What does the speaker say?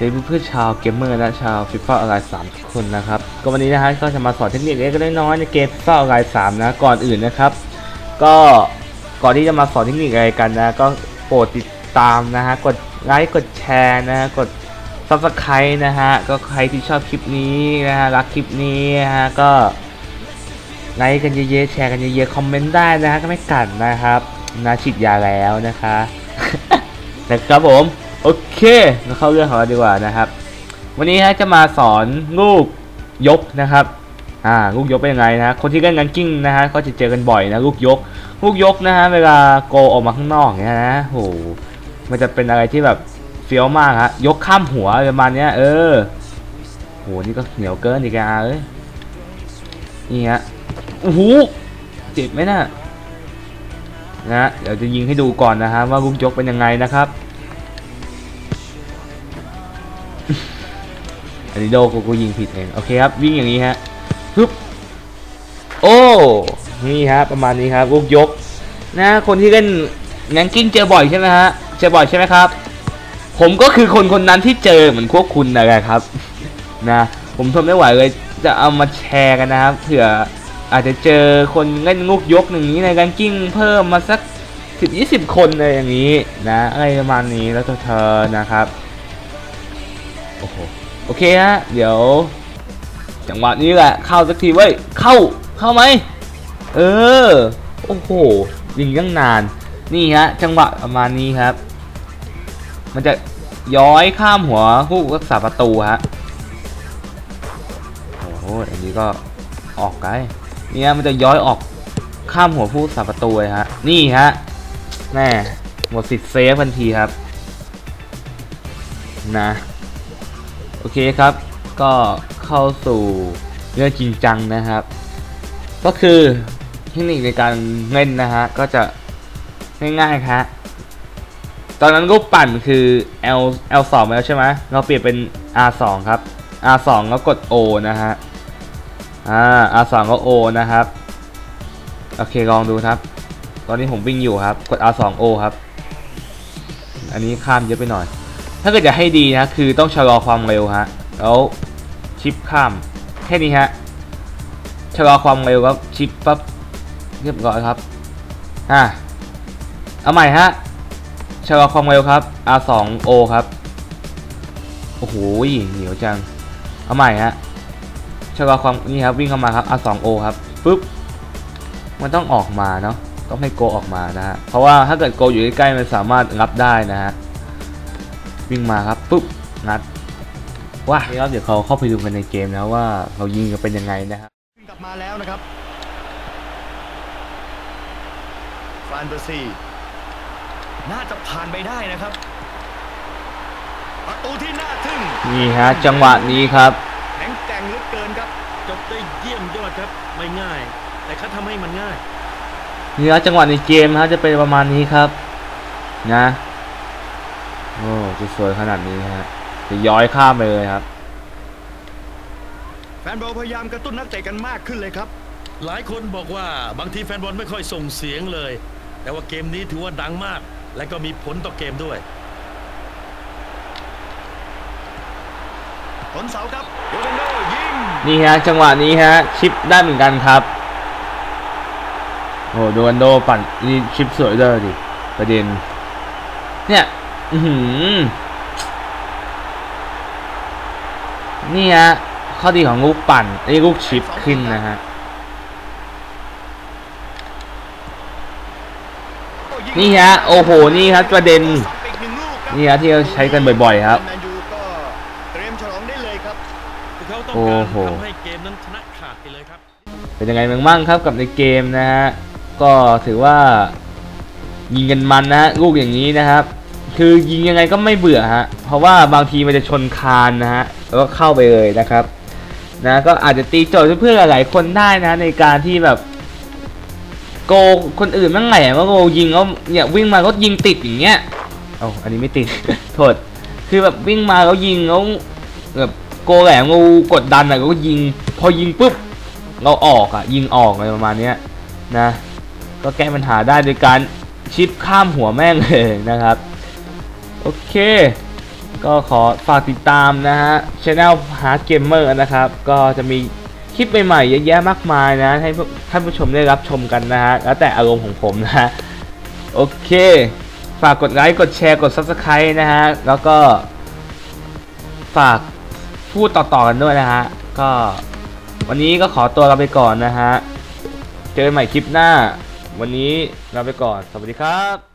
สวัสดีเพื่อนชาวเกมเมอร์และชาวฟิฟ a ออนไลน์สามทุกคนนะครับก็วันนี้นะฮะก็จะมาสอนเทคนิคเล็กๆน้อยๆในเกมฟิฟ a ออนไลน์สามนะก่อนอื่นนะครับ ก็ก่อนที่จะมาสอนเทคนิคอะไรกันนะ ก็โปรดติดตามนะฮะกดไลค์กดแชร์นะฮะกด subscribe นะฮะก็ใครที่ชอบคลิปนี้นะฮะรักคลิปนี้นะฮะก็ไลค์กันเยอะๆแชร์กันเยอะๆคอมเมนต์ได้นะฮะก็ไม่กัดนะครับนาฉีดยาแล้วนะคะนะครับผม โอเคมาเข้าเรื่องของเราดีกว่านะครับ วันนี้ฮะจะมาสอนลูกยกนะครับอ่าลูกยกเป็นยังไงนะคนที่เล่นกันกิ้งนะฮะก็จะเจอกันบ่อยนะลูกยก ลูกยกนะฮะเวลาโกออกมาข้างนอกเนี้ยนะโหมันจะเป็นอะไรที่แบบเฟี้ยวมากฮะยกข้ามหัวประมาณเนี้ยเออโหนี่ก็เหนียวเกินอีกอะเอ้ยนี่ฮะโอ้โหเจ็บไหมนะ่ะนะเดี๋ยวจะยิงให้ดูก่อนนะฮะว่าลูกยกเป็นยังไงนะครับ นนี้โดกูกูยิงผิดเอง โอเคครับ วิ่งอย่างนี้ฮะฮึ๊บโอ้ นี่ฮะประมาณนี้ครับลูกยก นะ คนที่เล่นงั้นกิ้งเจอบ่อยใช่ไหมฮะ เจอบ่อยใช่ไหมครับ ผมก็คือคนคนนั้นที่เจอเหมือนพวกคุณนะครับ นะ ผมทนไม่ไหวเลยจะเอามาแชร์กันนะครับ เผื่ออาจจะเจอคนเล่นลูกยกหนึ่งนี้ในการกิ้งเพิ่มมาสักสิบยี่สิบคนอะไรอย่างนี้นะอะไรประมาณนี้แล้วเธอนะครับ โอ้โห โอเคฮะ เดี๋ยว จังหวะนี้แหละ เข้าสักทีเว้ย เข้า เข้าไหม เออ โอ้โห ยิงตั้งนาน นี่ฮะ จังหวะประมาณนี้ครับ มันจะย้อยข้ามหัวผู้รักษาประตูฮะ โอ้โห อันนี้ก็ออกไกลเนี่ยมันจะย้อยออกข้ามหัวผู้รักษาประตูเลยฮะ นี่ฮะแม่หมดสิทธิ์เซฟทันทีครับ นะ โอเคครับ ก็เข้าสู่เรื่องจริงจังนะครับ ก็คือเทคนิคในการเล่นนะฮะ ก็จะง่ายๆครับตอนนั้นรูปปั่นคือ L L 2 แล้วใช่ไหมเราเปลี่ยนเป็น R 2 ครับ R 2 แล้วกด O นะฮะ อ่า R 2 ก็ O นะครับ โอเคลองดูครับ ตอนนี้ผมวิ่งอยู่ครับ กด R 2 O ครับ อันนี้ข้ามเยอะไปหน่อยาเกิดจะให้ดีนะ คือต้องชะลอความเร็วฮะ แล้วชิปข้าม แค่นี้ฮะ ชะลอความเร็วครับ ชิปปั๊บ เรียบร้อยครับ อะ เอาใหม่ฮะ ชะลอความเร็วครับ R2O ครับ โอ้โห เหนียวจัง เอาใหม่ฮะ ชะลอความ นี่ครับ วิ่งเข้ามาครับ R2O ครับปุ๊บ มันต้องออกมาเนาะ ต้องให้โกออกมานะฮะ เพราะว่าถ้าเกิดโกอยู่ใกล้ๆ มันสามารถรับได้นะฮะ วิ่งมาครับปุ๊บงัดว้าครับเดี๋ยวเขาเข้าไปดูกันในเกมนะว่าเรายิงกันเป็นยังไงนะครับขึ้นกลับมาแล้วนะครับฟรานเบอร์ซีน่าจะผ่านไปได้นะครับประตูที่น่าทึ่งนี่ฮะจังหวะนี้ครับแข็งแกร่งเหลือเกินครับจบได้เยี่ยมยอดครับไม่ง่าย แต่เขาทำให้มันง่ายนี่ฮะจังหวะในเกมฮะจะเป็นประมาณนี้ครับ นะ โอ้จะสวยขนาดนี้ฮะจะย้อยข้ามไปเลยครับ แฟนบอลพยายามกระตุ้นนักเตะกันมากขึ้นเลยครับ หลายคนบอกว่าบางทีแฟนบอลไม่ค่อยส่งเสียงเลย แต่ว่าเกมนี้ถือว่าดังมาก และก็มีผลต่อเกมด้วยผลเสาครับโยเดนโดยิงนี่ฮะจังหวะนี้ฮะชิปได้เหมือนกันครับโอ้โดนโดปั่นนี่ชิปสวยด้วยดิประเด็นเนี่ย อือหือนี่ฮะข้อดีของลูกปั่นไอ้ลูกชิปขึ้นนะฮะโอ้ยิงนี่ฮะโอ้โหนี่ครับประเด็นสับอีกหนึ่งลูกครับนี่ฮะที่เราใช้กันบ่อยๆครับแมนยูก็เตรียมฉลองได้เลยครับคือเขาต้องโอ้การโหทำให้เกมนั้นชนะขาดไปเลยครับเป็นยังไงบ้างครับกับในเกมนะฮะก็ถือว่ายิงกันมันนะฮะลูกอย่างนี้นะครับ คือยิงยังไงก็ไม่เบื่อฮะ เพราะว่าบางทีมันจะชนคานนะฮะ แล้วก็เข้าไปเลยนะครับ นะ ก็อาจจะตีโจทย์เพื่อนหลายๆคนได้นะ ในการที่แบบโกคนอื่นมั่งไงว่าโกยิงเขาเนี่ยวิ่งมาก็ยิงติดอย่างเงี้ยเอ้อันนี้ไม่ติด โทษ คือแบบวิ่งมาแล้วยิงแล้วแบบโกแหลมงูกดดันอะก็ยิง พอยิงปุ๊บเราออกอะยิงออกอะไรประมาณเนี้ยนะ ก็แก้ปัญหาได้โดยการชิปข้ามหัวแม่งเลยนะครับ โอเค ก็ขอฝากติดตามนะฮะช anel Hard Gamer นะครับ ก็จะมีคลิปใหม่ๆเยอะแยะมากมายนะ ให้ท่านผู้ชมได้รับชมกันนะฮะ แล้วแต่อารมณ์ของผมนะฮะ โอเค ฝากกดไลค์ กดแชร์ กด Subscribe นะฮะ แล้วก็ ฝากพูดต่อๆกันด้วยนะฮะ ก็วันนี้ก็ขอตัวลาไปก่อนนะฮะ เจอกันใหม่คลิปหน้า วันนี้ลาไปก่อน สวัสดีครับ